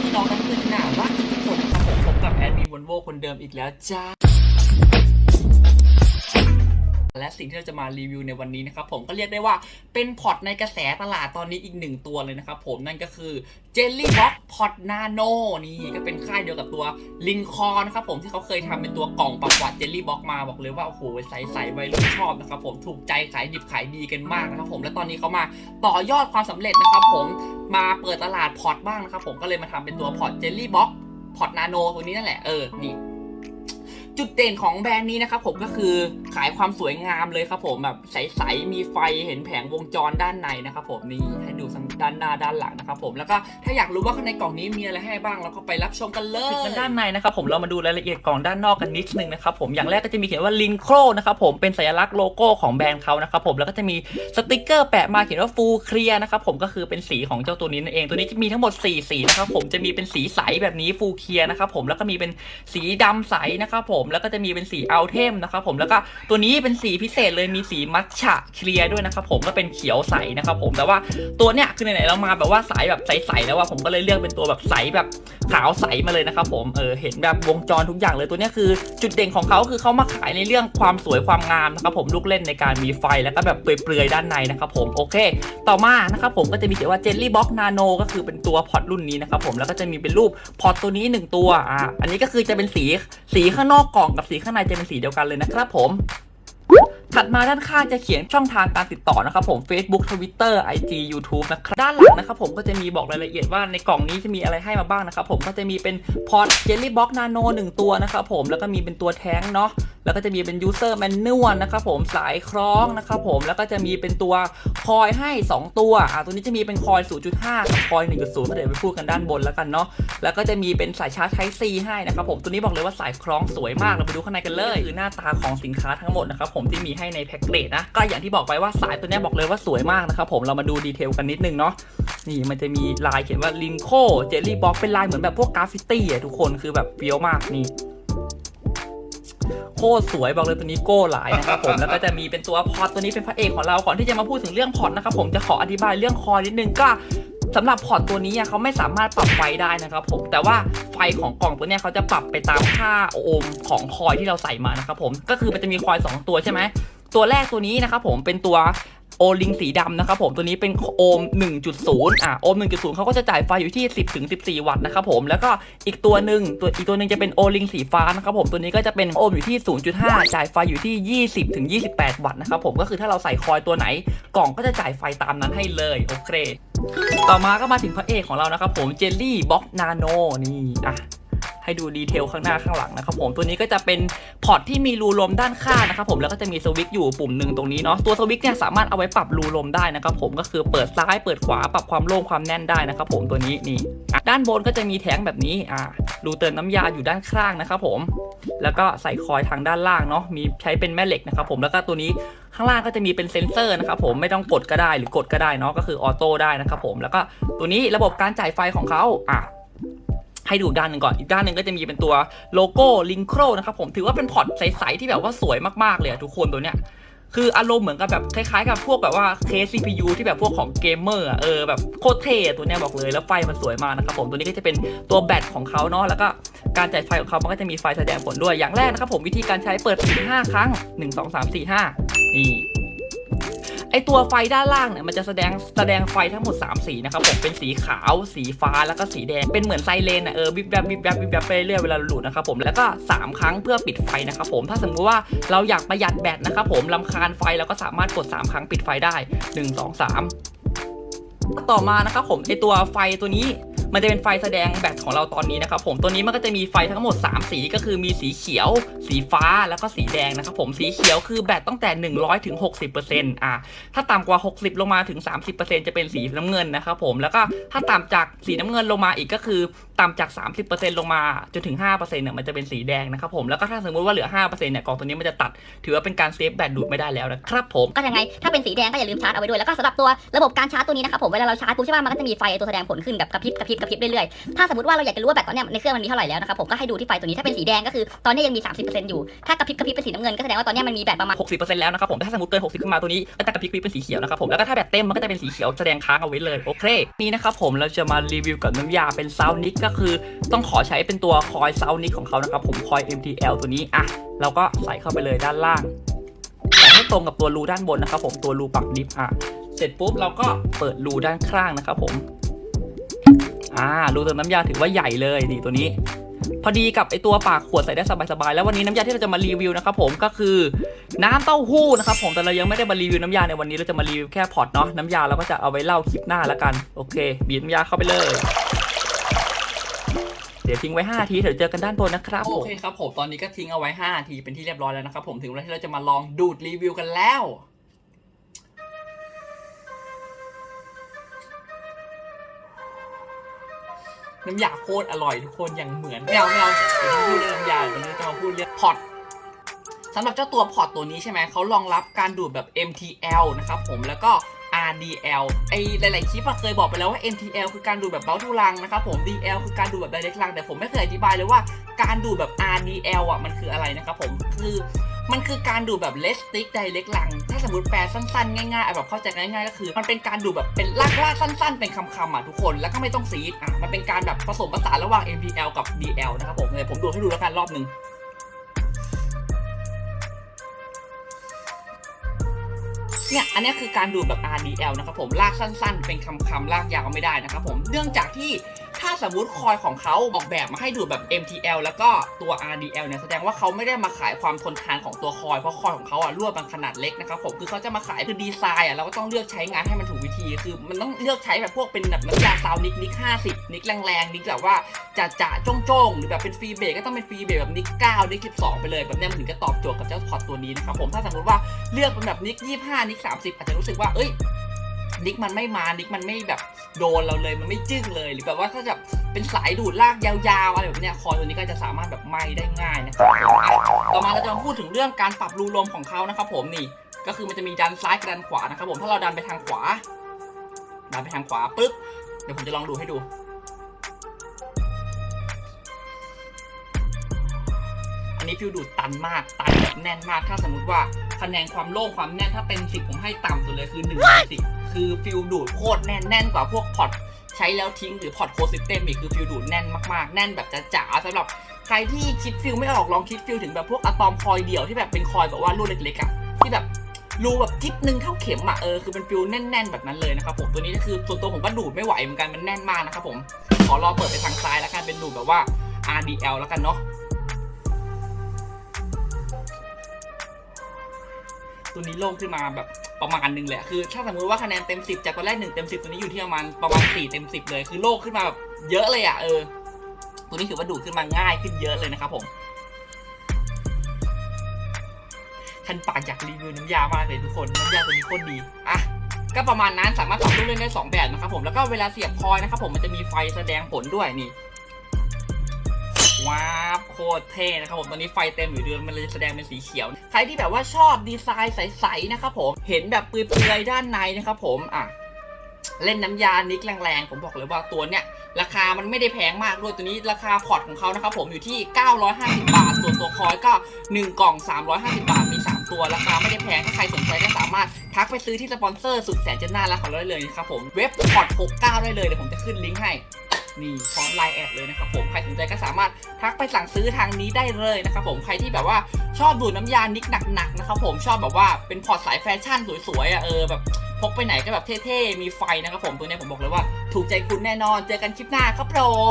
พี่น้องกันเพื่อนที่น่ารักทุกคนนะครับผมพบกับแอดมินวอนโวคนเดิมอีกแล้วจ้า และสิ่งที่เราจะมารีวิวในวันนี้นะครับผมก็เรียกได้ว่าเป็นพอร์ตในกระแสตลาดตอนนี้อีกหนึ่งตัวเลยนะครับผมนั่นก็คือ Jelly Box Pot Nano นี่ก็เป็นค่ายเดียวกับตัวลินคอนะครับผมที่เขาเคยทำเป็นตัวกล่องประวัติ Jelly Box มาบอกเลยว่าโอ้โหใสๆวัยรุ่นชอบนะครับผมถูกใจขายดิบขายดีกันมากนะครับผมและตอนนี้เขามาต่อยอดความสำเร็จนะครับผมมาเปิดตลาดพอร์ตบ้างนะครับผมก็เลยมาทำเป็นตัวพอร์ต Jelly Box พอร์ตนาโนตัวนี้นั่นแหละเออนี่จุดเด่นของแบรนด์นี้นะครับผมก็คือ ขายความสวยงามเลยครับผมแบบใสๆมีไฟเห็นแผงวงจรด้านในนะครับผมนี่ให้ดูด้านหน้าด้านหลังนะครับผมแล้วก็ถ้าอยากรู้ว่าข้างในกล่องนี้มีอะไรให้บ้างเราก็ไปรับชมกันเลยถึงด้านในนะครับผมเรามาดูรายละเอียดกล่องด้านนอกกันนิดนึงนะครับผมอย่างแรกก็จะมีเขียนว่าลินโครนะครับผมเป็นสัญลักษณ์โลโก้ของแบรนด์เขานะครับผมแล้วก็จะมีสติกเกอร์แปะมาเขียนว่าฟูเคลียนะครับผมก็คือเป็นสีของเจ้าตัวนี้นั่นเองตัวนี้จะมีทั้งหมด4สีนะครับผมจะมีเป็นสีใสแบบนี้ฟูเคลียนะครับผมแล้วก็มีเป็นสีดำใสนะครับผมแล้วก็จะมีเป็นสีอัลเทมนะครับผมแล้วก็ตัวนี้เป็นสีพิเศษเลยมีสีมัทฉะเคลียร์ด้วยนะครับผมก็เป็นเขียวใสนะครับผมแต่ว่าตัวเนี้ยคือไหนๆเรามาแบบว่าสายแบบใสๆแล้วว่าผมก็เลยเลือกเป็นตัวแบบใสแบบขาวใสมาเลยนะครับผมเออเห็นแบบวงจรทุกอย่างเลยตัวเนี้ยคือจุดเด่นของเขาคือเขามาขายในเรื่องความสวยความงามนะครับผมลูกเล่นในการมีไฟแล้วก็แบบเปลือยๆด้านในนะครับผมโอเค ต่อมานะครับผมก็จะมีเขียนว่า Jelly Box Nano ก็คือเป็นตัวพอตรุ่นนี้นะครับผมแล้วก็จะมีเป็นรูปพอตตัวนี้ 1 ตัวอ่าอันนี้ก็คือจะเป็นสีสีข้างนอกกล่องกับสีข้างในจะเป็นสีเดียวกันเลยนะครับผม ถัดมาด้านข้างจะเขียนช่องทางการติดต่อนะครับผม Facebook Twitter IG YouTube นะครับด้านหลังนะครับผมก็จะมีบอกรายละเอียดว่าในกล่องนี้จะมีอะไรให้มาบ้างนะครับผมก็จะมีเป็นพอร์ต Jelly Box Nano 1ตัวนะครับผมแล้วก็มีเป็นตัวแท้งเนาะ แล้วก็จะมีเป็น User Manual นะครับผมสายคล้องนะครับผมแล้วก็จะมีเป็นตัวคอยให้ 2 ตัวอ่าตัวนี้จะมีเป็นคอย 0.5 กับคอย 1.0ก็เดี๋ยวไปพูดกันด้านบนแล้วกันเนาะแล้วก็จะมีเป็นสายชาร์จ Type C ให้นะครับผมตัวนี้บอกเลยว่าสายคล้องสวยมากเราไปดูข้างในกันเลยคือหน้าตาของสินค้าทั้งหมดนะครับผมที่มีให้ในแพ็กเกจนะก็อย่างที่บอกไปว่าสายตัวนี้บอกเลยว่าสวยมากนะครับผมเรามาดูดีเทลกันนิดนึงเนาะนี่มันจะมีลายเขียนว่าลินโคเจลลี่บ็อกเป็นลายเหมือนแบบพวกกราฟฟิตี้อะทุกคนคือแบบเฟี้ยวมากนี่ คตรสวยบอกเลยตัวนี้โก้หลายนะครับผมแล้วก็จะมีเป็นตัวพอร์ตตัวนี้เป็นพระเอกของเราก่อนที่จะมาพูดถึงเรื่องพอร์ตนะครับผมจะขออธิบายเรื่องคอยนิดนึงก็สำหรับพอร์ตตัวนี้เขาไม่สามารถปรับไฟได้นะครับผมแต่ว่าไฟของกล่องตัวนี้เขาจะปรับไปตามค่าโอห์มของคอยที่เราใส่มานะครับผมก็คือมันจะมีคอย 2 ตัวใช่ไหมตัวแรกตัวนี้นะครับผมเป็นตัว โอลิงสีดำนะครับผมตัวนี้เป็นโอห์ม1.0 อะโอห์ม1.0เขาก็จะจ่ายไฟอยู่ที่ 10ถึง14 วัตต์นะครับผมแล้วก็อีกตัวหนึ่งตัวอีกตัวหนึ่งจะเป็นโอลิงสีฟ้านะครับผมตัวนี้ก็จะเป็นโอห์มอยู่ที่ 0.5 จ่ายไฟอยู่ที่ 20ถึง28 วัตต์นะครับผมก็คือถ้าเราใส่คอยตัวไหน กล่องก็จะจ่ายไฟตามนั้นให้เลยโอเค ต่อมาก็มาถึงพระเอกของเรานะครับผมเจลลี่บ็อกนาโนนี่อะ ให้ดูดีเทลข้างหน้าข้างหลังนะครับผมตัวนี้ก็จะเป็นพอร์ตที่มีรูลมด้านข้างนะครับผมแล้วก็จะมีสวิตช์อยู่ปุ่มหนึ่งตรงนี้เนาะตัวสวิตช์เนี่ยสามารถเอาไว้ปรับรูลมได้นะครับผมก็คือเปิดซ้ายเปิดขวาปรับความโล่งความแน่นได้นะครับผมตัวนี้นี่ด้านบนก็จะมีแท้งแบบนี้อะรูเติมน้ำยาอยู่ด้านข้างนะครับผมแล้วก็ใส่คอยทางด้านล่างเนาะมีใช้เป็นแม่เหล็กนะครับผมแล้วก็ตัวนี้ข้างล่างก็จะมีเป็นเซ็นเซอร์นะครับผมไม่ต้องกดก็ได้หรือกดก็ได้เนาะก็คือออโต้ได้นะครับผมแล้วก็ตัวนี้ระบบการจ่ายไฟของเขาอะ ให้ดูด้านหนึ่งก่อน อีกด้านหนึ่งก็จะมีเป็นตัวโลโก้ลิงโครนะครับผม ถือว่าเป็นพอร์ตใส ๆ ที่แบบว่าสวยมาก ๆ เลยอะทุกคนตัวเนี้ย คืออารมณ์เหมือนกับแบบคล้าย ๆ กับพวกแบบว่าเคส CPU ที่แบบพวกของเกมเมอร์อะเออแบบโคตรเท่ตัวเนี้ยบอกเลย แล้วไฟมันสวยมากนะครับผม ตัวนี้ก็จะเป็นตัวแบตของเขาเนาะ แล้วก็การจ่ายไฟของเขามันก็จะมีไฟแสดงผลด้วย อย่างแรกนะครับผมวิธีการใช้เปิดปิด5ครั้ง 1 2 3 4 5 นี่ ไอตัวไฟด้านล่างเนี่ยมันจะแสดงแสดงไฟทั้งหมด 3 สีนะครับผมเป็นสีขาว สีฟ้าแล้วก็สีแดงเป็นเหมือนไซเรนอะเออวิบแบบวิบแบบวิบแบบไปเรื่อยเวลาหลุดนะครับผมแล้วก็ 3 ครั้งเพื่อปิดไฟนะครับผมถ้าสมมติว่าเราอยากประหยัดแบตนะครับผมลำคาญไฟเราก็สามารถกด 3 ครั้งปิดไฟได้ 1 2 3 ต่อมานะครับผมไอตัวไฟตัวนี้ มันจะเป็นไฟแสดงแบตของเราตอนนี้นะครับผมตัวนี้มันก็จะมีไฟทั้งหมด 3 สีก็คือมีสีเขียว สีฟ้าแล้วก็สีแดงนะครับผมสีเขียวคือแบตตั้งแต่ 100ถึง60%อะถ้าต่ำกว่า 60 ลงมาถึง 30%จะเป็นสีน้ำเงินนะครับผมแล้วก็ถ้าต่ำจากสีน้ำเงินลงมาอีกก็คือต่ำจาก 30%ลงมาจนถึง5%เนี่ยมันจะเป็นสีแดงนะครับผมแล้วก็ถ้าสมมติว่าเหลือ5%เนี่ยกล่องตัวนี้มันจะตัด ถือว่าเป็นการเซฟแบตดูดไม่ได้แล้วนะครับผมก็ยังไงถ้าเป็นสีแดงก็อย่าลืมชาร์จเอาไว้ด้วยแล้วก็สำหรับตัวระบบการชาร์จตัวนี้นะครับผมเวลาเราชาร์จปุ๊บใช่ป่ะมันก็จะมีไฟตัวแสดงผลขึ้นแบบกระพริบกระพริบกระพริบเรื่อยๆ ถ้าสมมติว่าเราอยากจะรู้ว่าแบตตอนเนี้ยในเครื่องมันมีเท่าไหร่แล้วนะครับผมก็ให้ดูที่ไฟตัวนี้ถ้าเป็นสีแดงก็คือตอนนี้ยังมี 30%อยู่ ถ้ากระพริบกระพริบเป็นสีน้ำเงินก็แสดงว่าตอนนี้มันมีแบตประมาณ 60%แล้วนะครับผมถ้าสมมติเกิน 60 ขึ้นมาตัวนี้ก็จะกระพริบกระพริบเป็นสีเขียวนะครับผมแล้วก็ถ้าแบตเต็มมันก็จะเป็นสีเขียวแสดงค้างเอาไว้เลยโอเคนี่นะครับผมเราจะมารีวิวกับน้ำยาเป็นซาวนิกก็คือต้องขอใช้เป็นตัวคอยซาวนิกของเขานะครับผมคอย MTL ตัวนี้อะเราก็ใส่เข้าไปเลยด้านล่างใส่ให้ตรงกับตัวรูด้านบนนะครับผมตัวรูปักดิฟอะเสร็จปุ๊บเราก็เปิดรูด้านข้างนะครับผม อ่ารูเติมน้ำยาถือว่าใหญ่เลยนี่ตัวนี้ พอดีกับไอตัวปากขวดใส่ได้สบายๆแล้ววันนี้น้ำยาที่เราจะมารีวิวนะครับผมก็คือน้ำเต้าหู้นะครับผมแต่เรายังไม่ได้มารีวิวน้ำยาในวันนี้เราจะมารีวิวแค่พอร์ตเนาะน้ำยาเราก็จะเอาไว้เล่าคลิปหน้าแล้วกันโอเค บีบน้ำยาเข้าไปเลยเดี๋ยวทิ้งไว้5นาที เดี๋ยวเจอกันด้านบนนะครับโอเคครับผม ตอนนี้ก็ทิ้งเอาไว้5นาที เป็นที่เรียบร้อยแล้วนะครับผม ถึงเวลาที่เราจะมาลองดูดรีวิวกันแล้ว น้ำยาโคตรอร่อยทุกคนอย่างเหมือนไม่เอาไม่เอาเดี๋ยวพูดเรื่องน้ำยาวันนี้จะมาพูดเรื่องพอร์ตสำหรับเจ้าตัวพอร์ตตัวนี้ใช่ไหมเขารองรับการดูดแบบ MTL นะครับผมแล้วก็ RDL ไอหลาย ๆ คลิปเคยบอกไปแล้วว่า MTL คือการดูดแบบเบ้าทุลังนะครับผม DL คือการดูดแบบ direct ลัง แต่ผมไม่เคยอธิบายเลยว่าการดูดแบบ RDL อะมันคืออะไรนะครับผมคือ มันคือการดูดแบบ less stick direct ลัง ถ้าสมมติแปลสั้นๆ ง่ายๆแบบเข้าใจง่ายๆ ก็คือ มันเป็นการดูดแบบเป็นลากลากสั้น ๆ เป็นคำๆอะทุกคน แล้วก็ไม่ต้องซีดอะ มันเป็นการแบบผสมผสานระหว่าง MTL กับ DL นะครับผมเลยผมดูให้ดูแล้วกันรอบหนึ่งเนี่ย อันนี้คือการดูดแบบ RDL นะครับผม ลากสั้น ๆ เป็นคำคำๆลากยาวไม่ได้นะครับผม เนื่องจากที่ ถ้าสมมติคอยของเขาออกแบบมาให้ดูดแบบ MTL แล้วก็ตัว RDL เนี่ยแสดงว่าเขาไม่ได้มาขายความทนทานของตัวคอยเพราะคอยของเขาอะรั่วดมันขนาดเล็กนะครับผมคือเขาจะมาขายคือดีไซน์อะเราก็ต้องเลือกใช้งานให้มันถูกวิธี คือมันต้องเลือกใช้แบบพวกเป็นแบบน้ำยาซาวนิกนิก50 นิกแรงๆนิกแบบว่าจะจะจ้องๆหรือแบบเป็นฟรีเบรกก็ต้องเป็นฟรีเบรกแบบนิก9นิก12ไปเลยแบบนี้มันถึงจะตอบโจทย์กับเจ้าพอร์ตตัวนี้นะครับผมถ้าสมมติว่าเลือกเป็นแบบนิกยี่ห้านิกสามสิบอาจจะรู้สึกว่าเอ้ย นิกมันไม่มานิกมันไม่แบบโดนเราเลยมันไม่จึ้งเลย หรือแบบว่าถ้าจะเป็นสายดูดลากยาวๆอะไรแบบเนี้ยคอยตัวนี้ก็จะสามารถแบบไหม้ได้ง่ายนะครับต่อมาเราจะมาพูดถึงเรื่องการปรับรูลมของเขานะครับ ผมนี่ก็คือมันจะมีดันซ้ายกับดันขวานะครับผมถ้าเราดันไปทางขวาดันไปทางขวาปึ๊บเดี๋ยวผมจะลองดูให้ดู อันนี้ฟิวดูดตันมาก ตันแบบแน่นมาก ถ้าสมมติว่าคะแนนความโล่งความแน่นถ้าเป็นสิบผมให้ต่ำสุดเลยคือ1นึ่งสิบคือฟิวดูดโคตรแน่นแน่นกว่าพวกพอร์ตใช้แล้วทิ้งหรือพอร์ตโคซิสเต็มอีกคือฟิวดูดแน่นมากๆ แน่นแบบจ๋าๆสำหรับใครที่คิดฟิวไม่ออกลองคิดฟิวถึงแบบพวกอะตอมคอยเดี่ยวที่แบบเป็นคอยแบบว่ารูเล็กๆอะที่แบบรูแบบจิ๊บนึงเท่าเข็มอะเออคือเป็นฟิวแน่น ๆ แบบนั้นเลยนะครับผมตัวนี้ก็คือส่วนตัวผมก็ดูดไม่ไหวเหมือนกันมันแน่นมากนะครับผมขอรอเปิดไปทางซ้ายแล้วกันเป็นดูดแบบว่า RDL แล้วกันเนาะ ตัวนี้โล่งขึ้นมาแบบประมาณหนึงเลยอะคือ ถ้าสมมติว่าคะแนนเต็ม10จากตอนแรก1เต็ม10 ตัวนี้อยู่ที่ประมาณประมาณ4เต็ม10 เลย คือโล่งขึ้นมาแบบเยอะเลยอะเออ ตัวนี้ถือว่าดูดขึ้นมาง่ายขึ้นเยอะเลยนะครับผมคันปากอยากรีวิวน้ำยามากเลยทุกคนน้ำยาตัวนี้โคตรดีอะก็ประมาณนั้นสามารถปรับรูปเล่นได้ 2 แบบนะครับผมแล้วก็เวลาเสียบคอยนะครับผมมันจะมีไฟแสดงผลด้วยนี่ว้าวโคตรเท่นะครับผมตอนนี้ไฟเต็มอยู่เดือนมันเลยแสดงเป็นสีเขียว ใครที่แบบว่าชอบดีไซน์ใสๆนะครับผมเห็นแบบเปลือยๆด้านในนะครับผมอะเล่นน้ำยานิกแรงๆ ผมบอกเลยว่าตัวเนี้ยราคามันไม่ได้แพงมากด้วยตัวนี้ราคาพอร์ตของเขานะครับผมอยู่ที่ 950 บาท ส่วนตัวคอยก็ 1 กล่อง 350 บาท มี 3 ตัว ราคาไม่ได้แพง ถ้าใครสนใจก็สามารถทักไปซื้อที่สปอนเซอร์สุดแสนจะน่ารักของเราได้เลยนะครับผม เว็บพอร์ต69 ได้เลย เดี๋ยวผมจะขึ้นลิงก์ให้ นี่พร้อมไลน์แอดเลยนะครับผมใครสนใจก็สามารถทักไปสั่งซื้อทางนี้ได้เลยนะครับผมใครที่แบบว่าชอบดูดน้ำยานิกหนักๆนะครับผมชอบแบบว่าเป็นพอร์ตสายแฟชั่นสวยๆอะเออแบบพกไปไหนก็แบบเท่ๆมีไฟนะครับผมตัวนี้ผมบอกเลยว่า ถูกใจคุณแน่นอนเจอกันคลิปหน้าครับผม